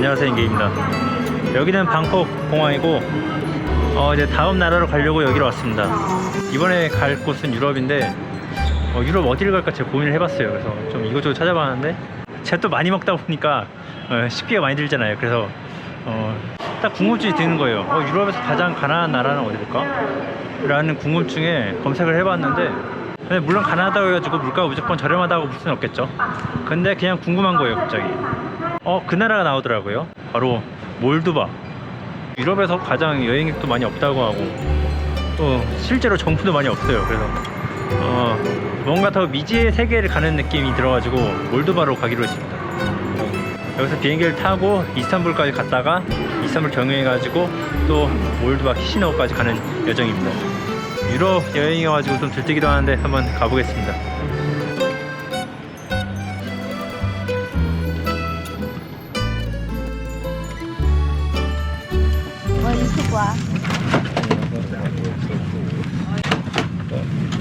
안녕하세요 인게입니다. 여기는 방콕 공항이고 어, 이제 다음 나라로 가려고 여기로 왔습니다. 이번에 갈 곳은 유럽인데 어, 유럽 어디를 갈까 제가 고민을 해봤어요. 그래서 좀 이것저것 찾아봤는데 제가 또 많이 먹다 보니까 어, 식비가 많이 들잖아요. 그래서 어, 딱 궁금증이 드는 거예요. 어, 유럽에서 가장 가난한 나라는 어디일까? 라는 궁금증에 검색을 해봤는데 물론 가난하다고 해가지고 물가가 무조건 저렴하다고 볼 수는 없겠죠. 근데 그냥 궁금한 거예요 갑자기 어 그 나라가 나오더라고요. 바로 몰도바. 유럽에서 가장 여행객도 많이 없다고 하고 또 실제로 정부도 많이 없어요. 그래서 어 뭔가 더 미지의 세계를 가는 느낌이 들어가지고 몰도바로 가기로 했습니다. 여기서 비행기를 타고 이스탄불까지 갔다가 이스탄불 경유해가지고 또 몰도바 키시노까지 가는 여정입니다. 유럽 여행이어가지고 좀 들뜨기도 하는데 한번 가보겠습니다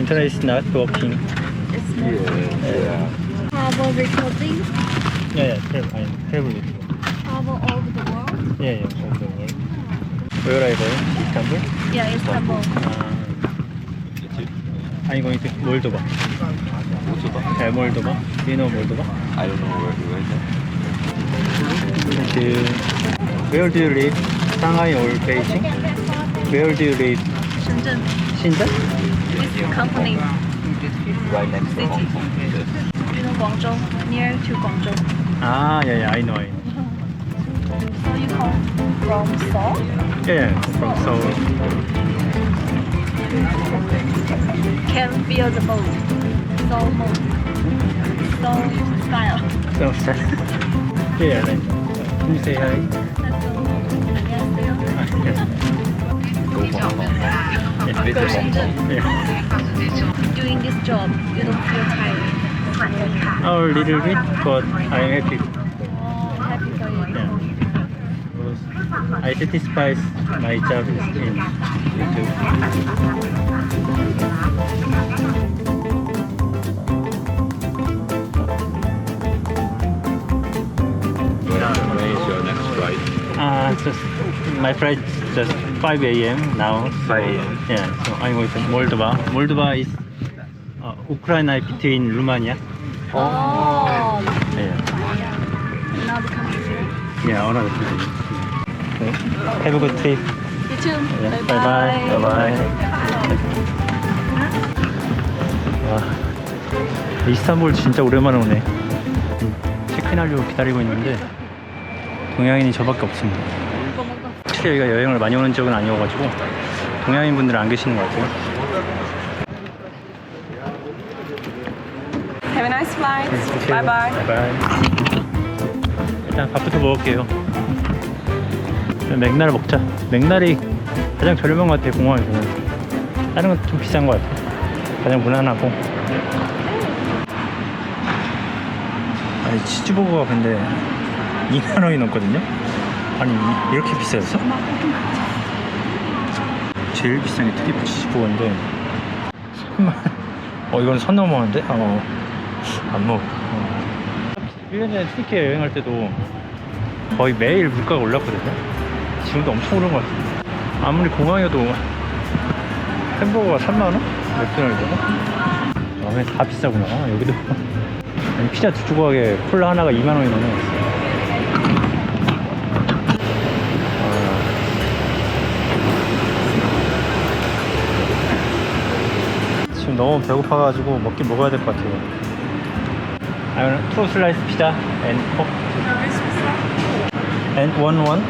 인터넷 is not working It's not. Travel recording. Yeah, yeah, travel, I travel you. Travel all over the world. Yeah, yeah, all the world. Where are you going? Istanbul? Yeah, Istanbul. Uh, I'm going to Moldova. Moldova? Yeah, Moldova. Do you know Moldova? I don't know where, is that. Thank you. Where do you live? Shanghai or Beijing? Where do you live? Shenzhen. Shenzhen? This company. Right next to City. Hong Kong. Yes. You know Guangzhou? Near to Guangzhou. Ah, yeah, yeah, I know, I know. So you come from Seoul? Yeah, yeah, from Seoul. Can feel the mood. Seoul mood. Seoul style. So, yeah, yeah, like, can you say hi? 안녕하세요. Ah, yes. Go Hong Kong. Yeah. Go Visit Hong Shenzhen. Kong. yeah. Doing this job, you don't feel tired. A little bit, but I'm happy. Oh, happy for you. Yeah. I satisfy my job in YouTube. When is your next flight? Uh, just my flight just 5 a.m. now. 5 a.m. Yeah, so I'm going to Moldova. Moldova is uh, Ukraine between Romania. Oh, Yeah, another country. yeah, another country. Okay. Have a good trip. You too. Yeah, bye bye bye. Bye 와, 이스탄불 진짜 오랜만에 오네. 음, 체크인하려고 기다리고 있는데 동양인이 저밖에 없습니다. 확실히 여기가 여행을 많이 오는 지역은 아니어가지고 동양인 분들은 안 계시는 것 같아요. Have a nice flight. Bye bye. 바이바이. 일단 밥부터 먹을게요. 맥날 먹자. 맥날이 가장 저렴한 것 같아요, 공항에서는. 다른 건 좀 비싼 것 같아요. 가장 무난하고. 아니, 치즈버거가 근데 2만 원이 넘거든요? 아니, 이렇게 비싸졌어? 제일 비싼 게 트리플 치즈버거인데 3만 어 이건 선 넘어가는데? 어, 안 먹어 어. 1년 전에 터키에 여행할 때도 거의 매일 물가가 올랐거든요 지금도 엄청 오른 것 같아요 아무리 공항이어도 햄버거가 3만원? 맥도날드가? 아다 비싸구나 여기도 피자 두 조각에 콜라 하나가 2만원이 넘 너무 배고파가지고 먹긴 먹어야 될 것 같아요. I want two slice pizza and coke. And one one.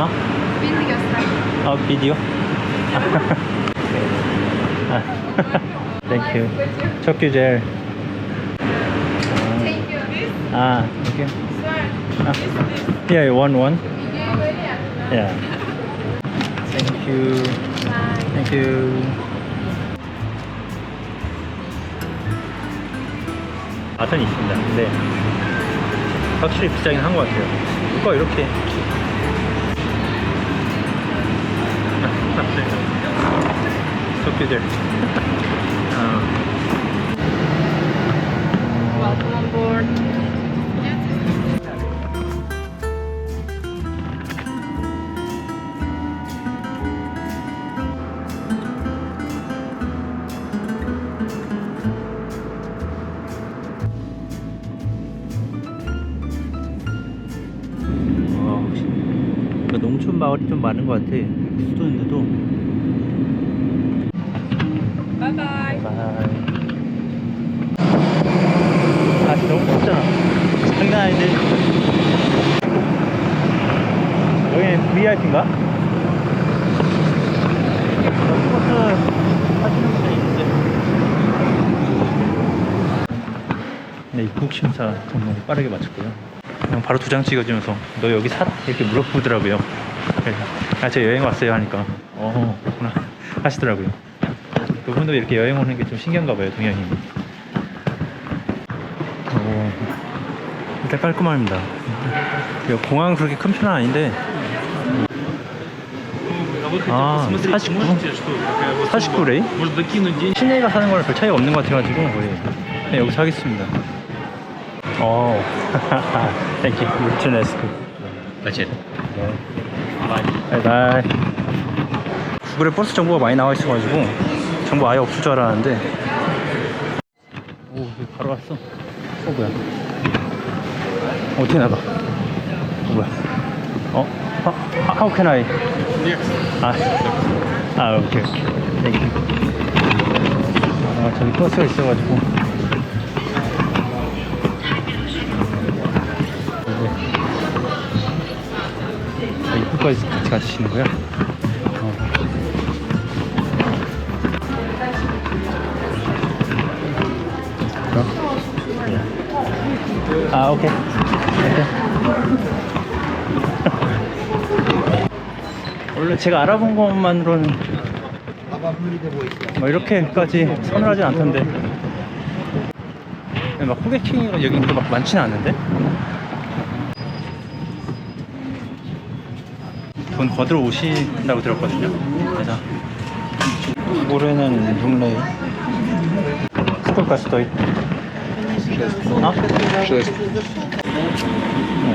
어? 어 비디오. Thank you. 척규 젤. 아, thank you. 아, yeah, one one. Yeah. Thank you. Thank you. 맛은 있습니다. 근데 확실히 비싸긴 한 것 같아요. 누가 이렇게 속기들. 어. 것 같아. 수도인데도. Bye bye. 바이. 아, 너무 덥잖아. 장난 아닌데. 여기는 VIP인가? 버스 하시는 분들이 있는데. 네, 입국 심사 정말 빠르게 마쳤고요. 그냥 바로 두 장 찍어주면서 너 여기 살아? 이렇게 물어보더라고요. 그래서 아, 저 여행 왔어요 하니까 어, 그렇구나 하시더라고요. 그분도 이렇게 여행 오는 게 좀 신기한가 봐요, 동양이. 오, 일단 깔끔합니다. 공항 그렇게 큰 편은 아닌데. 아, 49? 49 레이? 시내가 사는 거랑 별 차이가 없는 것 같아가지고 거의 네, 여기서 하겠습니다. 어, 땡큐. 루트네스크. That's it. 바이바이. 구글에 버스 정보가 많이 나와 있어가지고 정보 아예 없을 줄 알았는데. 오, 여기 바로 왔어. 어, 뭐야? 어떻게 나가? 어, 뭐야? 어? 하, how can I? 아, 아, 오케이, 오케이. 땡큐. 아, 저기 버스가 있어가지고. 입구까지 같이 가시는 거야? 어. 어? 아, 오케이. 원래 제가 알아본 것만으로는 뭐 이렇게까지 서늘하진 않던데. 네, 막 호객행위가 여기 막 많지는 않은데? 돈 거들어 오신다고 들었거든요. 그래서 올해는 룸레이 스토카 스토이 어?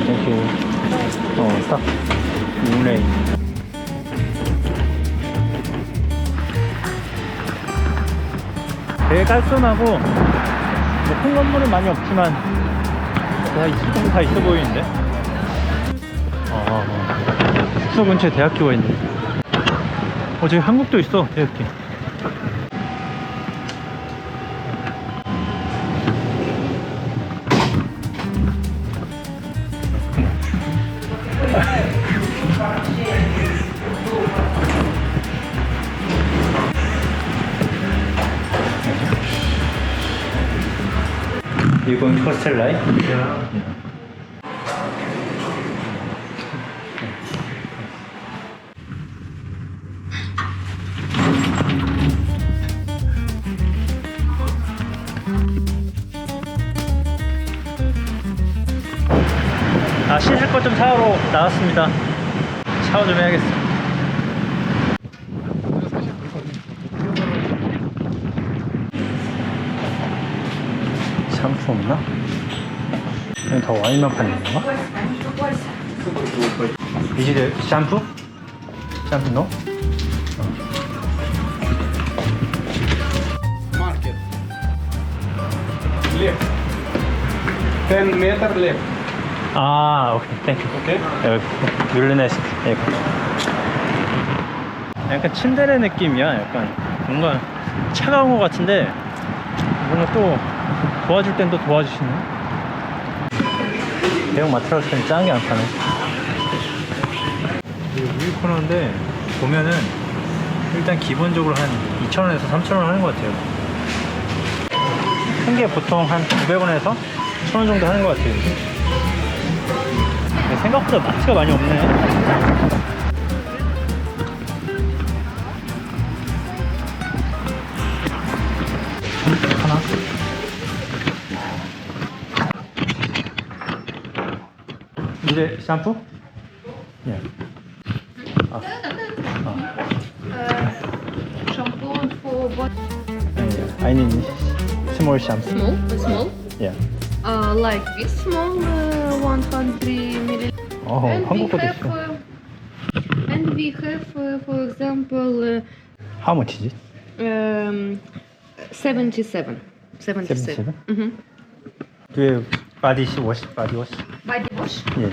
땡큐 어딱 룸레이 되게 깔끔하고 뭐큰 건물은 많이 없지만 다 있어, 다 있어 보이는데 어, 어. 어. 숙소 근처에 대학교가 있네 어 저기 한국도 있어 대학교 You going to hostel life? Yeah. 나왔습니다. 샤워 좀 해야겠어. 샴푸 없나? 그냥 다 와인만 파는 건가? 이제 샴푸? 샴푸 no? Market. Left. 10 meter left. 아, 오케이, 땡큐. Okay? 여기, 뮬르네스트, 여기. 약간 침대레 느낌이야, 약간. 뭔가 차가운 것 같은데, 뭔가 또 도와줄 땐 또 도와주시네. 대형 마트라스 때는 짱이 안 파네. 이거 우유 코너인데, 보면은, 일단 기본적으로 한 2,000원에서 3,000원 하는 것 같아요. 큰 게 보통 한 900원에서 1,000원 정도 하는 것 같아요. 생각보다 마트가 많이 없네. 하나. 이제 샴푸? 예. 아. 아. Shampoo for what? 예. I need small shampoo. Small? Small? Yeah. Uh, like this small, uh, 100 milliliters. 어, and we 한국 것도 have, 있어. uh, and we have, uh, for example, uh, How much is it? um, 77. 77. 77? Mm-hmm. Do you body wash? Body wash? Body wash? 예. 예.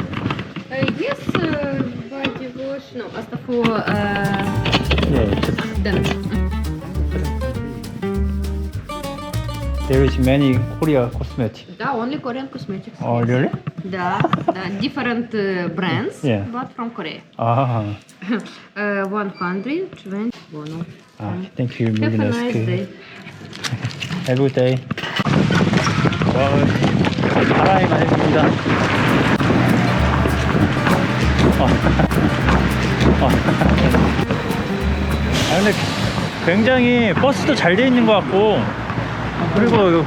Uh, yes, uh, body wash. English, no, as for uh, 예, just them. there is many Korea cosmetics. Да, only Korean cosmetics. Oh, really? Да, да, different uh, brands, Yeah. but from Korea. 아, uh, 120 won. 아, thank you, Have a Milliners. nice day. Have a good day. 와, 바람이 많이 붑니다. 어. 어. 아, 근데 굉장히 버스도 잘 돼 있는 것 같고, 그리고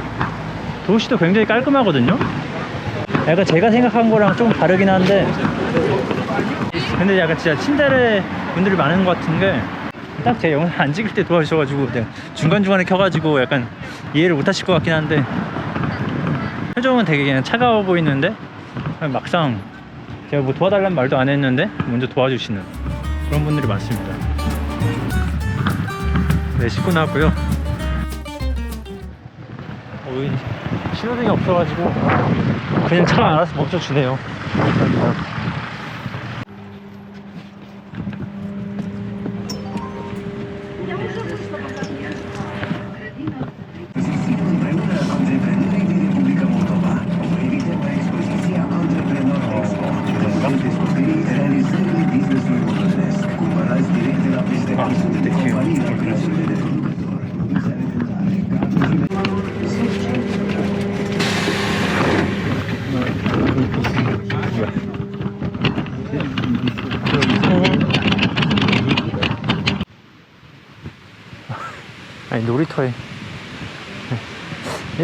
도시도 굉장히 깔끔하거든요. 약간 제가 생각한 거랑 좀 다르긴 한데, 근데 약간 진짜 친절해 분들이 많은 것 같은 게, 딱 제 영상 안 찍을 때 도와주셔가지고 중간중간에 켜가지고 약간 이해를 못 하실 것 같긴 한데. 표정은 되게 그냥 차가워 보이는데? 막상 제가 뭐 도와달라는 말도 안 했는데 먼저 도와주시는 그런 분들이 많습니다. 네 씻고 나왔고요. 어, 여기 신호등이 없어가지고 그냥 차가 알아서 멈춰주네요 감사합니다.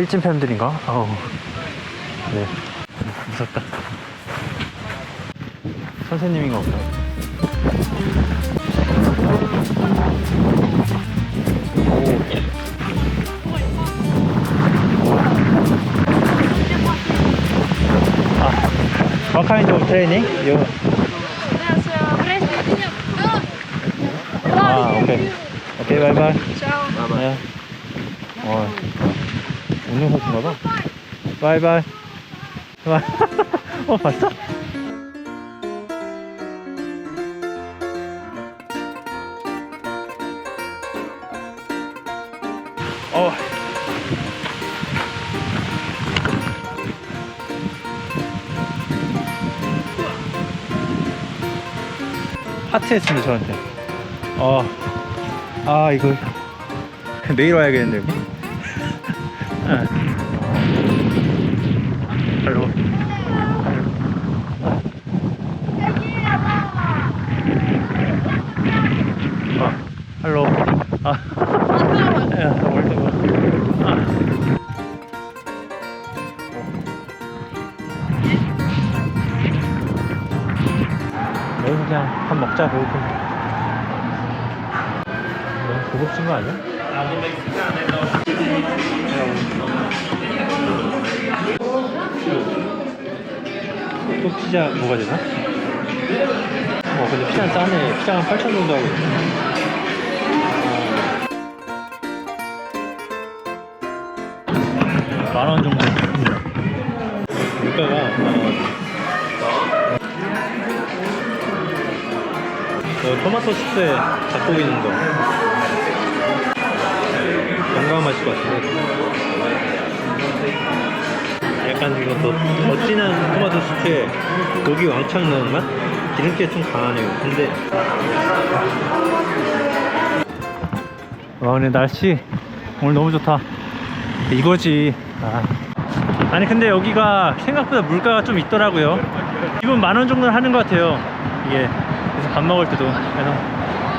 일진 팬들인가? 아우 네 무섭다 선생님인가 보다 아, what kind of training? You... 아, 오케이. 오케이, 바이바이. 네. 어, 운동 선수인가 봐. 바이바이. 바이. 어, 봤어? 어. 하트 했습니다, 저한테. 어. 아, 이거. 내일 와야겠는데, 피자는 8천 정도 하고. 만원 정도. 물가가 어, 어, 토마토 스프에 닭고기 넣은 거. 건강한 맛일 것 같은데. 약간 이거 더, 더 진한 토마토 스프에 고기 왕창 넣은 맛? 기름기가 좀 강하네요. 근데 와 근데 날씨 오늘 너무 좋다. 이거지. 아. 아니 근데 여기가 생각보다 물가가 좀 있더라고요. 기본 만원 정도는 하는 것 같아요. 이게 그래서 밥 먹을 때도. 그래서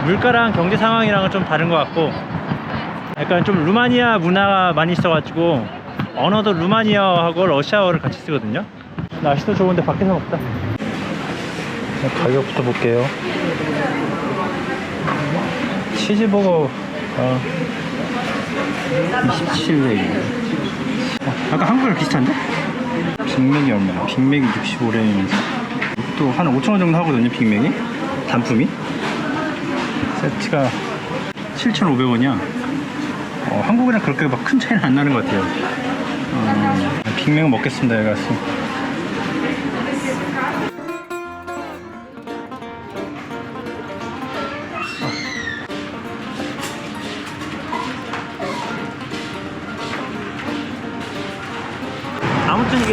물가랑 경제 상황이랑은 좀 다른 것 같고. 약간 좀 루마니아 문화가 많이 있어가지고 언어도 루마니아어하고 러시아어를 같이 쓰거든요. 날씨도 좋은데 밖에서 먹다 가격부터 볼게요. 치즈버거 어, 27레인 어, 아까 한국이랑 비슷한데? 빅맥이 얼마야? 빅맥이 65레인이면서 또 한 5천원 정도 하거든요 빅맥이. 단품이. 세트가 7,500원이야. 어, 한국이랑 그렇게 막 큰 차이는 안 나는 것 같아요. 어, 빅맥은 먹겠습니다 여기 가서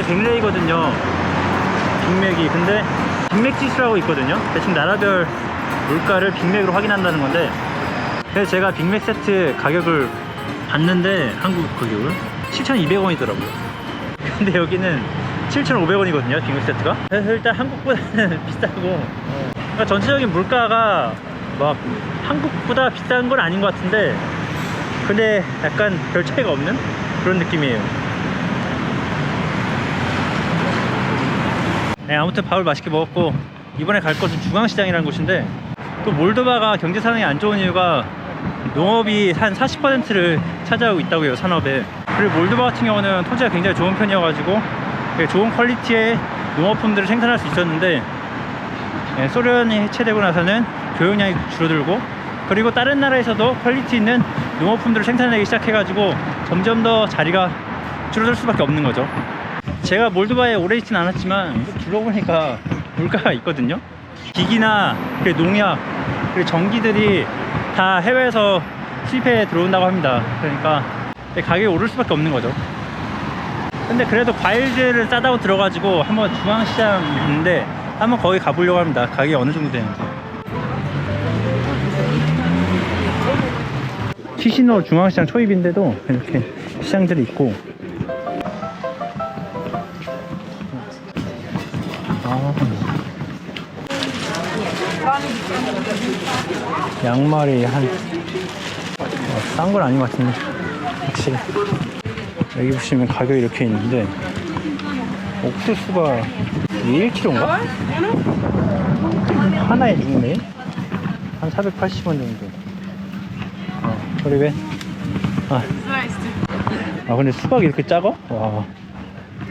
백레이거든요. 빅맥이. 근데 빅맥 지수라고 있거든요. 대충 나라별 물가를 빅맥으로 확인한다는 건데 그래서 제가 빅맥 세트 가격을 봤는데 한국 가격을 7,200원이더라고요. 근데 여기는 7,500원이거든요. 빅맥 세트가. 그래서 일단 한국보다는 비싸고 어. 그러니까 전체적인 물가가 막 한국보다 비싼 건 아닌 것 같은데 근데 약간 별 차이가 없는 그런 느낌이에요. 네, 아무튼 밥을 맛있게 먹었고 이번에 갈 곳은 중앙시장이라는 곳인데 또 몰도바가 경제 상황이 안 좋은 이유가 농업이 한 40%를 차지하고 있다고 해요 산업에 그리고 몰도바 같은 경우는 토지가 굉장히 좋은 편이어가지고 좋은 퀄리티의 농업품들을 생산할 수 있었는데 예, 소련이 해체되고 나서는 교역량이 줄어들고 그리고 다른 나라에서도 퀄리티 있는 농업품들을 생산하기 시작해가지고 점점 더 자리가 줄어들 수밖에 없는 거죠. 제가 몰도바에 오래 있진 않았지만 둘러보니까 물가가 있거든요. 기기나 농약 그리고 전기들이 다 해외에서 수입해 들어온다고 합니다. 그러니까 가격이 오를 수밖에 없는 거죠. 근데 그래도 과일들을 싸다고 들어가지고 한번 중앙시장 있는데 한번 거기 가보려고 합니다. 가격이 어느 정도 되는지. 키시노 중앙시장 초입인데도 이렇게 시장들이 있고 아. 양말이 한 싼 건 아닌 것 같은데 확실히 여기 보시면 가격이 이렇게 있는데 옥수수가 이게 1kg인가? 하나에 6네 한 480원 정도 어, 그리고 아. 아 근데 수박이 이렇게 작아? 와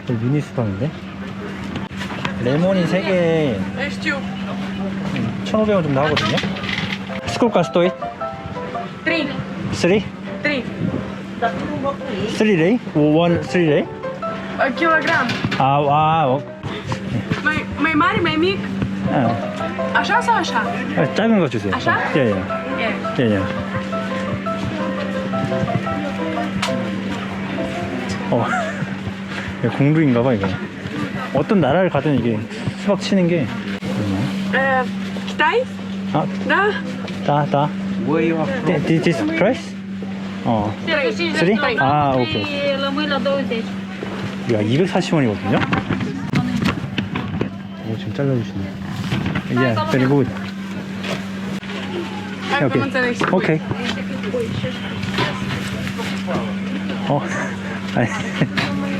미니 수박인데 레몬이 3개에 1,500원 정도 하거든요 스쿨 가 스토이? 3. 3? 3. 3 레이? 1 3 레이? Uh, kilogram. 아, 와, 어, Mai, mai mare, mai mic? 아, Așa sau așa? 아, 작은 거 주세요. 아샤? 예, 예. E. 예, 예. 어, 공루인가 봐, 이거. 어떤 나라를 가든 이게 수박 치는 게. Uh, Kitai? 아, Da? 다, 다. Where you are from? This, this price? 어, 3? 아, 오케이. 20. 야, 240원이거든요? 오, 지금 잘라주시네. 예, very good. Voi. 오케이. 어, 아니,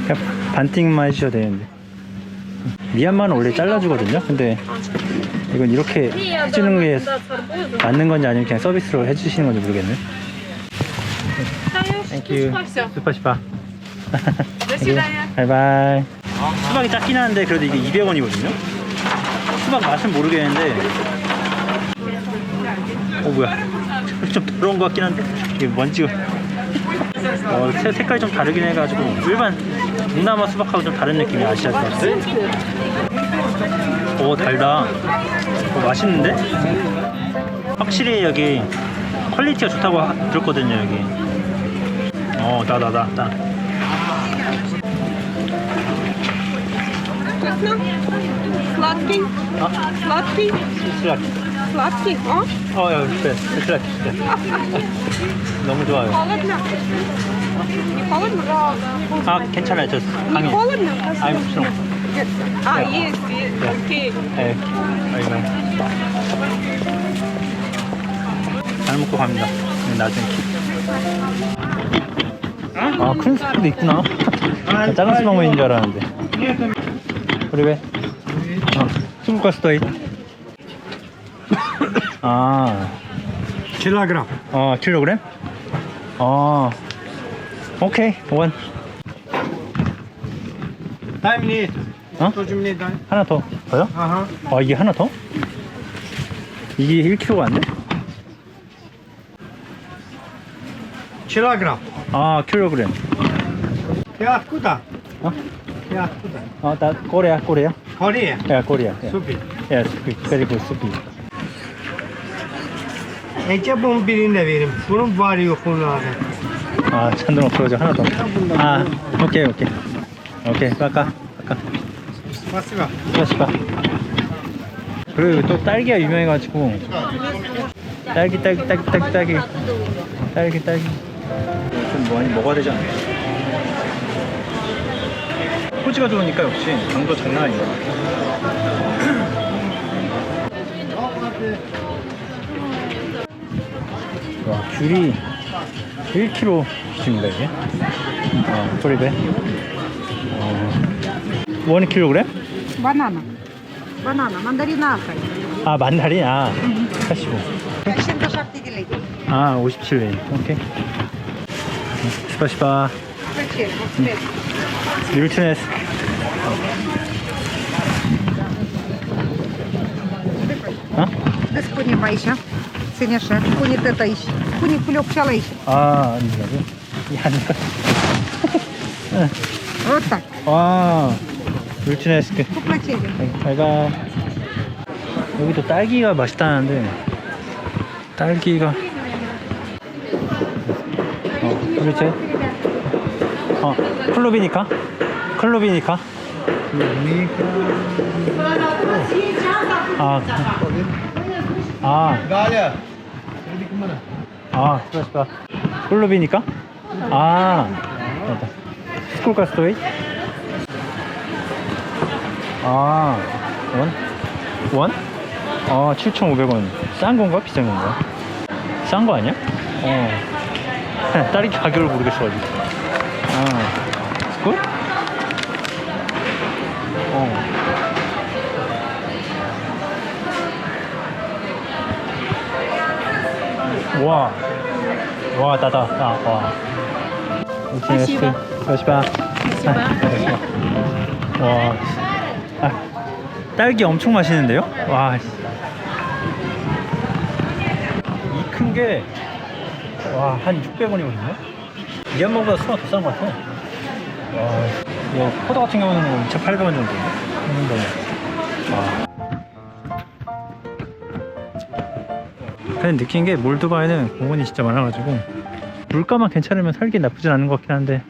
그냥 반띵만 해주셔도 되는데. 미얀마는 원래 잘라주거든요. 근데 이건 이렇게 해주는 게 맞는 건지 아니면 그냥 서비스로 해주시는 건지 모르겠네. 땡큐. 슈퍼 슈퍼. 바이바이. 수박이 작긴 한데 그래도 이게 200원이거든요. 수박 맛은 모르겠는데. 어 뭐야? 좀 더러운 것 같긴 한데 이게 먼지가. 어, 색깔이 좀 다르긴 해가지고 일반 동남아 수박하고 좀 다른 느낌이 아시아 수박. 오 달다. 오, 맛있는데? 확실히 여기 퀄리티가 좋다고 하- 들었거든요 여기. 어, 나나나 나. Sladkий? 아, Sladkий? 슬라키. Sladkий? О, 어, 야, 그래, 슬라키 진짜. 너무 좋아요. 아 괜찮아요 저 강의. 아, 무슨. 아, 예, 그, 예. 네. 오케이. 예. 잘 먹고 갑니다 나중에 아큰 스프도 있구나 작은 스마몬인 줄 알았는데 우리 왜? 아 중국 가서 또 있. 아 7kg 어 킬로그램? 어 오케이 원 타임 니트 어? 더줍니다 하나 더 더요? 아하 아 이게 하나 더? 이게 1kg가 안 돼? 7kg. 아, 킬로그램. 야, 꾸다. 어? 야, 꾸다. 어, 나 꼬레야, 꼬레야. 거리야. 야, 꼬레야. 수비. 야, 수비. 수비. Ece bunu birine verin. Bunun var yok bunun abi. 아 찬드랑 없어가지고 하나 더아 오케이 오케이. 오케이 깎아 깎아. 마스가 마스가 그리고 또 딸기가 유명해가지고. 딸기 딸기 딸기 딸기 딸기. 딸기 딸기. 좀 많이 먹어야 되지 않나요? 포지가 좋으니까 역시 강도 장난 아니다 와 귤이 1kg입니다 이게. 어, 조립에 어, 1kg? 바나나. 바나나 만다리나 아 만다린? 아 85. 아 57 오케이. 시바시바 리뷰트네스 어? Des kunie bajsia. Syniesze. Kunie teta iść. Kunie kulio psiala iść. 아 아니라고? 이 아니라. Вот tak. 와 릴트네스크. Poplecieli. 잘가. 여기도 딸기가 맛있다는데 딸기가. 어 그렇지. 어 클로비니카? 클로비니카? 아, 아, 나야. 여기 그만. 아, 수고하셨다. 콜로비니까? 아, 맞다. 스쿨카 스토리? 아, 원? 원? 아, 7,500원. 싼 건가? 비싼 건가? 싼 거 아니야? 어. 딸이 가격을 모르겠어가지고. 아, 스쿨? 哇，哇，大大大哇！二十八，二十八，二十八，哇！ 아, 아, 딸기 엄청 맛있는데요? 와. 이 큰 게, 와, 한 600원이거든요? 이 한번보다 수가 더 싼 것 같아. 와. 이 뭐, 포도 같은 경우는 2,800원 정도. 했는데. 그냥 느낀 게 몰도바에는 공원이 진짜 많아가지고 물가만 괜찮으면 살기 나쁘진 않은 것 같긴 한데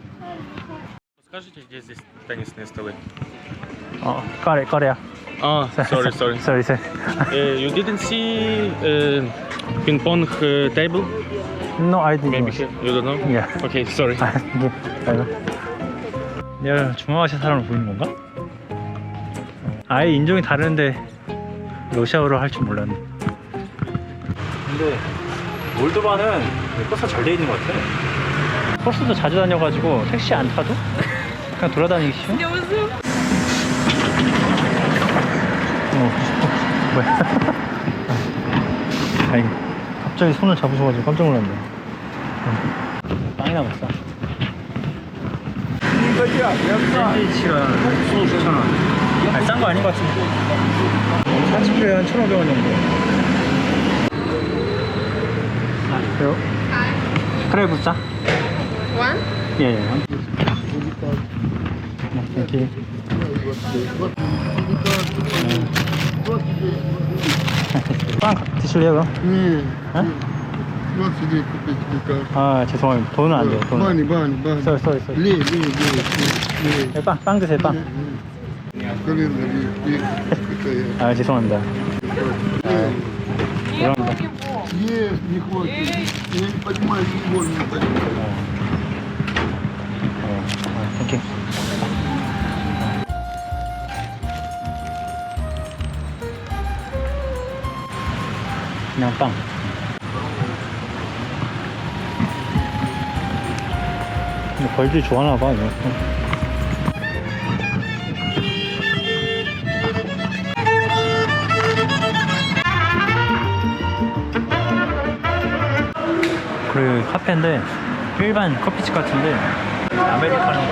Скажите, где здесь теннисные столы? 어 까레 까레야 А, sorry, sorry. sorry sorry Uh, you didn't see uh, ping pong uh, table? no I didn't Maybe here. You don't know? Yeah. Okay, sorry. 아 이게 아이고 내가 중앙아시아 사람을 보이는 건가? 아예 인종이 다른데 러시아어를 할 줄 몰랐네 근데 몰도바는 버스가 잘 돼 있는 것 같아. 버스도 자주 다녀가지고 택시 안 타도 그냥 돌아다니기 쉬워. 어, 뭐야. 아니 갑자기 손을 잡으셔가지고 깜짝 놀랐네. 어. 빵이 남았어. 샌드위치가 9,000원. 아니 싼거 아닌 것 같은데. 30kg에 한 1,500원 정도 요 그래 붙자. 원? 예예 땡큐 빵 드실래요 그럼? 예, 예. 네. 어? 아 죄송합니다. 돈은 안 돼요 돈은. 많이 많이 많이. 쏘리 쏘리 쏘리. 예, 빵 드세요 빵 아 죄송합니다. 아, 죄송합니다. 아, Є, не хватить. Я не понимаю, чего не понимаю. 어, 어, 오케이 그냥 빵 근데 벌들 좋아하나봐 이거 카페인데 일반 커피집 같은데 아메리카노가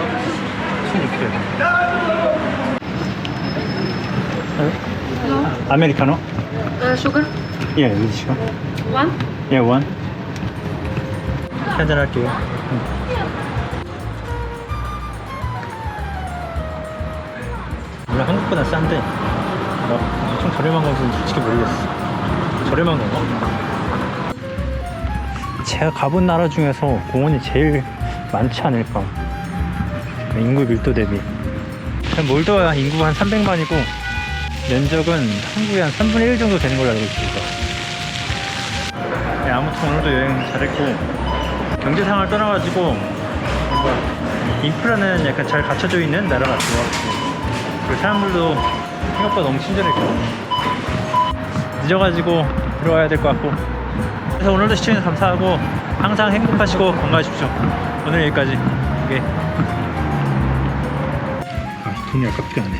1600원 아메리카노? sugar? 예, 위시가 One? 예, 원 한잔 할게요 원래 한국보다 싼데 막 엄청 저렴한 건지는 솔직히 모르겠어 저렴한 건가? 제가 가본 나라 중에서 공원이 제일 많지 않을까. 인구 밀도 대비. 몰도와 인구가 한 300만이고 면적은 한국의 한 3분의 1 정도 되는 걸로 알고 있습니다. 네, 아무튼 오늘도 여행 잘했고 경제 상황을 떠나가지고 뭔가 인프라는 약간 잘 갖춰져 있는 나라 같고 그리고 사람들도 생각보다 너무 친절했고 늦어가지고 들어와야 될 것 같고 그래서 오늘도 시청해 주셔서 감사하고 항상 행복하시고 건강하십시오. 오늘 여기까지. 이게 아 돈이 아깝게 하네